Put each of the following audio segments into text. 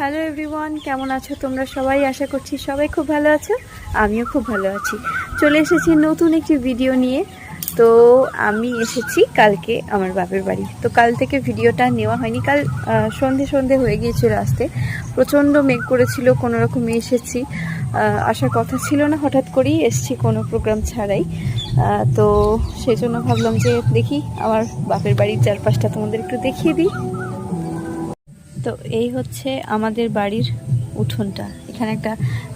Hello everyone কেমন আছো তোমরা সবাই? আশা করছি সবাই খুব ভালো আছো। আমিও খুব ভালো আছি। চলে এসেছি নতুন একটি ভিডিও নিয়ে। তো আমি এসেছি কালকে আমার বাপের বাড়ি। তো কাল থেকে ভিডিওটা নেওয়া হয়নি। কাল সন্ধে সন্ধে হয়ে গিয়েছিল আসতে। প্রচণ্ড মেঘ করেছিল, কোনো রকমে এসেছি। আসার কথা ছিল না, হঠাৎ করেই এসেছি কোনো প্রোগ্রাম ছাড়াই। তো সেই জন্য ভাবলাম যে দেখি আমার বাপের বাড়ির চারপাশটা তোমাদের একটু দেখিয়ে দিই। তো এই হচ্ছে আমাদের বাড়ির উঠোনটা। এখানে একটা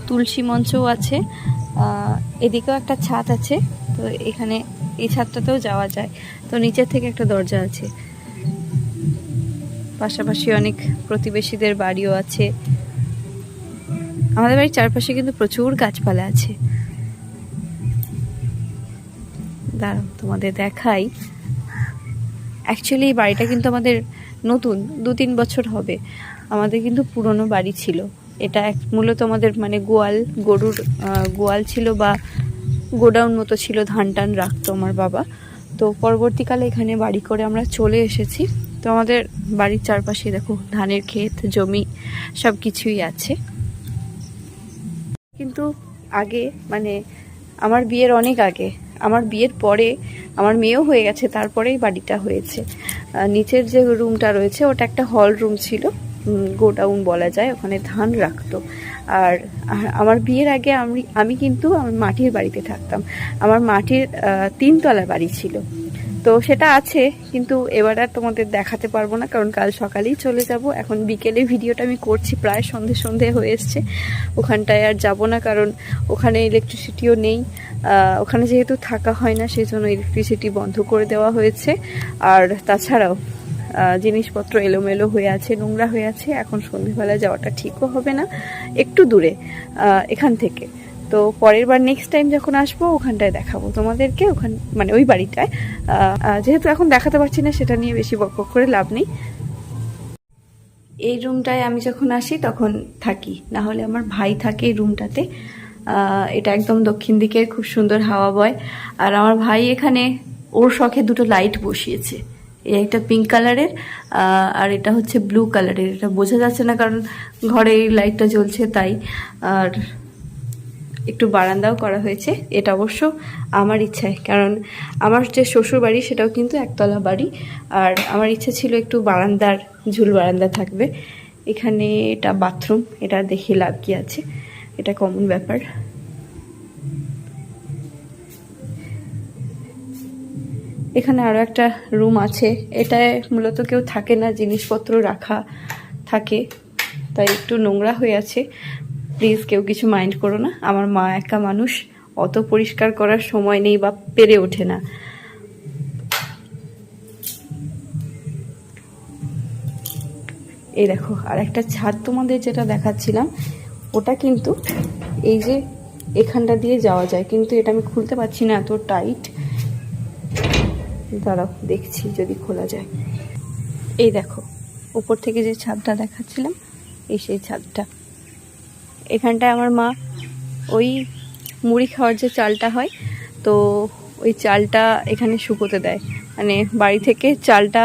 তুলসী মঞ্চও আছে এদিকেও একটা ছাদ আছে, তো এখানে এই ছাদটাতেও যাওয়া যায়। তো নিচের থেকে একটা দরজা আছে। পাশাপাশি অনেক প্রতিবেশীদের বাড়িও আছে। আমাদের বাড়ির চারপাশে কিন্তু প্রচুর গাছপালা আছে। দাঁড়াও, তোমাদের দেখাই। অ্যাকচুয়ালি এই বাড়িটা কিন্তু আমাদের নতুন দু তিন বছর হবে। আমাদের কিন্তু পুরনো বাড়ি ছিল। এটা এক, মূলত আমাদের মানে গোয়াল, গরুর গোয়াল ছিল বা গোডাউন মতো ছিল ধান টান রাখতো আমার বাবা। তো পরবর্তীকালে এখানে বাড়ি করে আমরা চলে এসেছি। তো আমাদের বাড়ির চারপাশে দেখো, ধানের ক্ষেত, জমি সব কিছুই আছে। কিন্তু আগে মানে আমার বিয়ের অনেক আগে আমার বিয়ের পরে আমার মেয়েও হয়ে গেছে, তারপরেই বাড়িটা হয়েছে। নিচের যে রুমটা রয়েছে, ওটা একটা হল রুম ছিল গোডাউন বলা যায়, ওখানে ধান রাখতো। আর আমার বিয়ের আগে আমি আমি কিন্তু আমার মাটির বাড়িতে থাকতাম। আমার মাটির তিনতলা বাড়ি ছিল। তো সেটা আছে, কিন্তু এবার আর তোমাদের দেখাতে পারব না, কারণ কাল সকালেই চলে যাব। এখন বিকেলে ভিডিওটা আমি করছি, প্রায় সন্ধে সন্ধে হয়ে এসছে। ওখানটায় আর যাব না, কারণ ওখানে ইলেকট্রিসিটিও নেই। ওখানে যেহেতু থাকা হয় না সেই জন্য ইলেকট্রিসিটি বন্ধ করে দেওয়া হয়েছে। আর তাছাড়াও জিনিসপত্র এলোমেলো হয়ে আছে, নোংরা হয়ে আছে। এখন সন্ধেবেলা যাওয়াটা ঠিকও হবে না, একটু দূরে এখান থেকে। তো পরের বার নেক্সট টাইম যখন আসব, ওখানটায় দেখাবো তোমাদেরকে, ওখান মানে ওই বাড়িটায়। যেহেতু এখন দেখাতে পারছি না, সেটা নিয়ে বেশি বক করে লাভ নেই। এই রুমটায় আমি যখন আসি, তখন থাকি। না হলে আমার ভাই থাকে এই রুমটাতে এটা একদম দক্ষিণ দিকে খুব সুন্দর হাওয়া বয়। আর আমার ভাই এখানে, ওর শখে দুটো লাইট বসিয়েছে। এই একটা পিঙ্ক কালারের আর এটা হচ্ছে ব্লু কালারের এটা বোঝা যাচ্ছে না কারণ ঘরে এই লাইটটা জ্বলছে তাই। আর একটু বারান্দাও করা হয়েছে। এটা অবশ্য আমার ইচ্ছায়। কারণ আমার যে শ্বশুর বাড়ি, সেটাও কিন্তু একতলা বাড়ি। আর আমার ইচ্ছে ছিল একটু বারান্দার, ঝুল বারান্দা থাকবে। এখানে এটা বাথরুম, এটা দেখে লাভ কি আছে? এটা কমন ব্যাপার। এখানে আরও একটা রুম আছে। এটায় মূলত কেউ থাকে না, জিনিসপত্র রাখা থাকে। তাই একটু নোংরা হয়ে আছে। প্লিজ কেউ কিছু মাইন্ড করো না। আমার মা একা মানুষ, অত পরিষ্কার করার সময় নেই বা পেরে ওঠে না। এই দেখো, আর একটা ছাদ তোমাদের যেটা দেখাচ্ছিলাম, ওটা কিন্তু এই যে এখানটা দিয়ে যাওয়া যায়। কিন্তু এটা আমি খুলতে পারছি না, এত টাইট। দাঁড়াও, দেখছি যদি খোলা যায়। এই দেখো উপর থেকে যে ছাদটা দেখাচ্ছিলাম, এই সেই ছাদটা। এখানটায় আমার মা ওই মুড়ি খাওয়ার যে চালটা হয়, তো ওই চালটা এখানে শুকোতে দেয়। মানে বাড়ি থেকে চালটা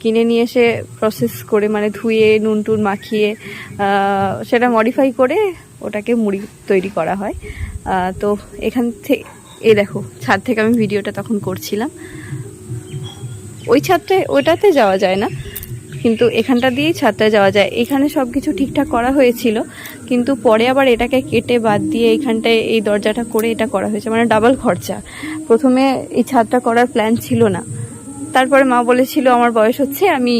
কিনে নিয়ে এসে প্রসেস করে মানে ধুয়ে, নুন টুন মাখিয়ে সেটা মডিফাই করে ওটাকে মুড়ি তৈরি করা হয়। তো এখান থেকে এই দেখো, ছাদ থেকে আমি ভিডিওটা তখন করছিলাম। ওই ছাদটায়, ওটাতে যাওয়া যায় না। কিন্তু এখানটা দিয়েই ছাদটায় যাওয়া যায়। এখানে সব কিছু ঠিকঠাক করা হয়েছিল, কিন্তু পরে আবার এটাকে কেটে বাদ দিয়ে এখানটায় এই দরজাটা করে এটা করা হয়েছে মানে ডাবল খরচা। প্রথমে এই ছাদটা করার প্ল্যান ছিল না। তারপরে মা বলেছিল, আমার বয়স হচ্ছে, আমি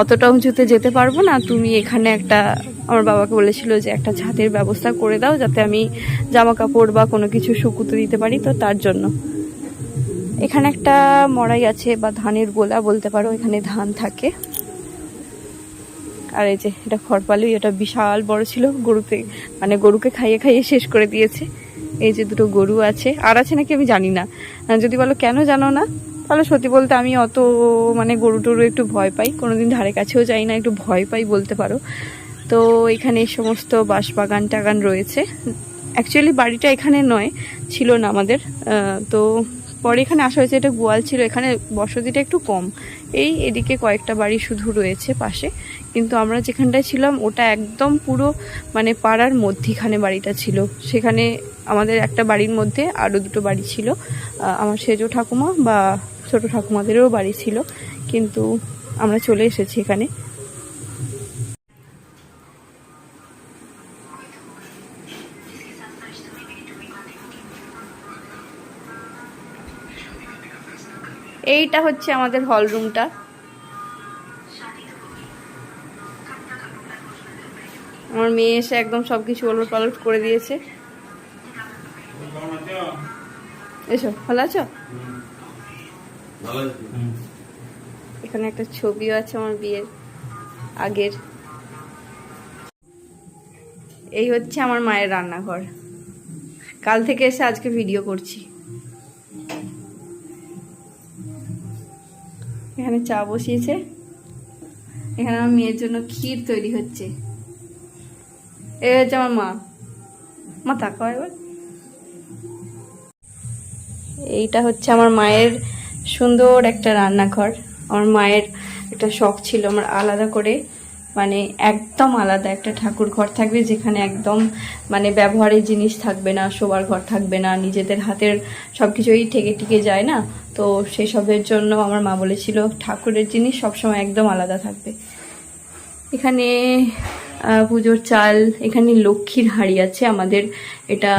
অতটা উঁচুতে যেতে পারব না। তুমি এখানে একটা আমার বাবাকে বলেছিল যে, একটা ছাদের ব্যবস্থা করে দাও, যাতে আমি জামা কাপড় বা কোনো কিছু শুকুতে দিতে পারি তো তার জন্য। এখানে একটা মড়াই আছে বা ধানের গোলা বলতে পারো, এখানে ধান থাকে। আর এই যে, এটা খড়পালুই এটা বিশাল বড় ছিল, গরুতে মানে গরুকে খাইয়ে খাইয়ে শেষ করে দিয়েছে। এই যে দুটো গরু আছে। আর আছে নাকি আমি জানি না। যদি বলো কেন জানো না, তাহলে সত্যি বলতে আমি অত মানে গরু টরু একটু ভয় পাই। কোনোদিন ধারে কাছেও যাই না, একটু ভয় পাই বলতে পারো। তো এখানে এই সমস্ত বাঁশবাগান টাগান রয়েছে। অ্যাকচুয়ালি বাড়িটা এখানে নয়, ছিল না আমাদের। তো পরে এখানে আসা হয়েছে, এটা গোয়াল ছিল, এখানে বসতিটা একটু কম। এই এদিকে কয়েকটা বাড়ি শুধু রয়েছে পাশে, কিন্তু আমরা যেখানটায় ছিলাম, ওটা একদম পুরো মানে পাড়ার মধ্যিখানে বাড়িটা ছিল। সেখানে আমাদের একটা বাড়ির মধ্যে আরও দুটো বাড়ি ছিল। আমার সেজো ঠাকুমা বা ছোট ঠাকুমাদেরও বাড়ি ছিল, কিন্তু আমরা চলে এসেছি এখানে। এইটা হচ্ছে আমাদের হল রুমটা আমার মেয়ে এসে একদম সবকিছু ওলট পালট করে দিয়েছে। এসো, ভালো আছো? এখানে একটা ছবিও আছে আমার বিয়ের, আগের। এই হচ্ছে আমার মায়ের রান্নাঘর। কাল থেকে এসে আজকে ভিডিও করছি। এখানে চা বসিয়েছে। এখানে আমার মেয়ের জন্য ক্ষীর তৈরি হচ্ছে। এ হচ্ছে আমার মা। মা তাকাও এবার এইটা হচ্ছে আমার মায়ের সুন্দর একটা রান্নাঘর। আমার মায়ের একটা শখ ছিল, আমার আলাদা করে মানে একদম আলাদা একটা ঠাকুর ঘর থাকবে যেখানে একদম মানে ব্যবহারের জিনিস থাকবে না, শোবার ঘর থাকবে না, নিজেদের হাতের সব কিছুই ঠেকে ঠেকে যায় না। তো সেসবের জন্য আমার মা বলেছিল, ঠাকুরের জিনিস সবসময় একদম আলাদা থাকবে। এখানে পুজোর চাল, এখানে লক্ষ্মীর হাড়ি আছে, আমাদের এটা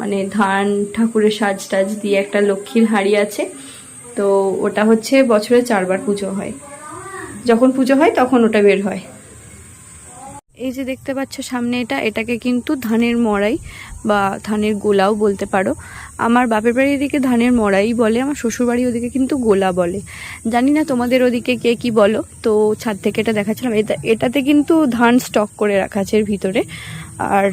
মানে ধান ঠাকুরের সাজ টাজ দিয়ে একটা লক্ষ্মীর হাড়ি আছে। তো ওটা হচ্ছে বছরে চারবার পুজো হয়। যখন পুজো হয় তখন ওটা বের হয়। এই যে দেখতে পাচ্ছ সামনে এটা, এটাকে কিন্তু ধানের মড়াই বা ধানের গোলাও বলতে পারো। আমার বাপের বাড়ির দিকে ধানের মড়াই বলে, আমার শ্বশুর বাড়ি ওদিকে কিন্তু গোলা বলে। জানি না তোমাদের ওদিকে কে কি বলো, তো ছাদ থেকে এটা দেখাচ্ছিলাম। এটা, এটাতে কিন্তু ধান স্টক করে রাখা আছে এর ভিতরে। আর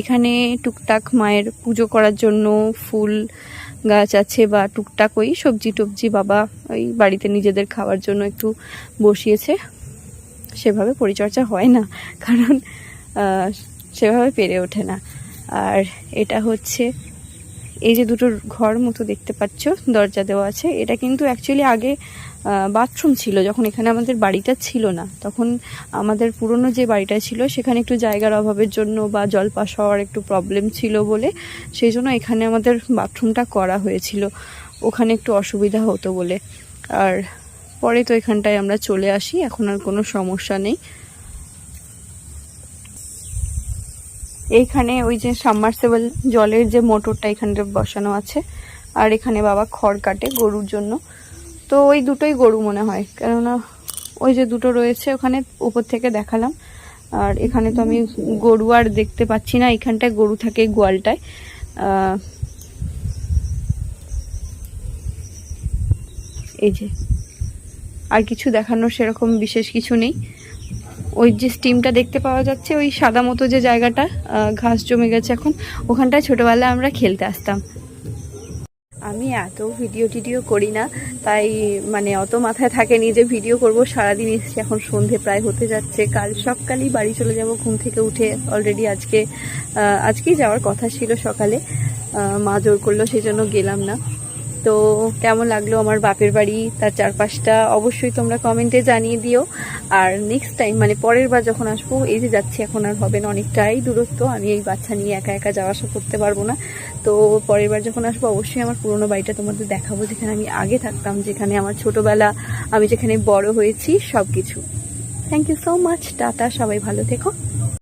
এখানে টুকটাক মায়ের পুজো করার জন্য ফুল গাছ আছে বা টুকটাক ওই সবজি টবজি বাবা ওই বাড়িতে নিজেদের খাওয়ার জন্য একটু বসিয়েছে। সেভাবে পরিচর্যা হয় না, কারণ সেভাবে পেরে ওঠে না। আর এটা হচ্ছে, এই যে দুটো ঘর মতো দেখতে পাচ্ছ, দরজা দেওয়া আছে, এটা কিন্তু অ্যাকচুয়ালি আগে বাথরুম ছিল, যখন এখানে আমাদের বাড়িটা ছিল না। তখন আমাদের পুরনো যে বাড়িটা ছিল, সেখানে একটু জায়গার অভাবের জন্য বা জল পাস হওয়ার একটু প্রবলেম ছিল বলে, সেই জন্য এখানে আমাদের বাথরুমটা করা হয়েছিল। ওখানে একটু অসুবিধা হতো বলে। আর পরে তো এখানটায় আমরা চলে আসি, এখন আর কোনো সমস্যা নেই। এইখানে ওই যে সাবমার্সেবল জলের যে মোটরটা এখানটা বসানো আছে, আর এখানে বাবা খড় কাটে গরুর জন্য। তো ওই দুটোই গরু মনে হয়, কেননা ওই যে দুটো রয়েছে ওখানে উপর থেকে দেখালাম। আর এখানে তো আমি গরু আর দেখতে পাচ্ছি না, এখানটায় গরু থাকে গোয়ালটায়। এই যে আর কিছু দেখানোর সেরকম বিশেষ কিছু নেই। ওই যে স্টিমটা দেখতে পাওয়া যাচ্ছে, ওই সাদা মতো যে জায়গাটা ঘাস জমে গেছে এখন, ওখানটায় ছোটোবেলায় আমরা খেলতে আসতাম। আমি এত ভিডিও টিডিও করি না, তাই মানে অত মাথায় থাকেনি যে ভিডিও করব, সারাদিন এসছি, এখন সন্ধে প্রায় হতে যাচ্ছে। কাল সকালেই বাড়ি চলে যাব, ঘুম থেকে উঠে অলরেডি আজকে আজকেই যাওয়ার কথা ছিল সকালে। মা জোর করল সেই জন্য গেলাম না। তো কেমন লাগল আমার বাপের বাড়ি, তার চারপাশটা অবশ্যই তোমরা কমেন্টে জানিয়ে দিও। আর নেক্সট টাইম মানে পরের বার যখন আসব, এই যে যাচ্ছি, এখন আর হবে না, অনেকটাই দূরত্ব। আমি এই বাচ্চা নিয়ে একা একা যাওয়া আসা করতে পারব না। তো পরের বার যখন আসব, অবশ্যই আমার পুরোনো বাড়িটা তোমাদের দেখাবো, যেখানে আমি আগে থাকতাম, যেখানে আমার ছোটবেলা, আমি যেখানে বড় হয়েছি সব কিছু থ্যাংক ইউ সো মাচ টাটা, সবাই ভালো থেকো।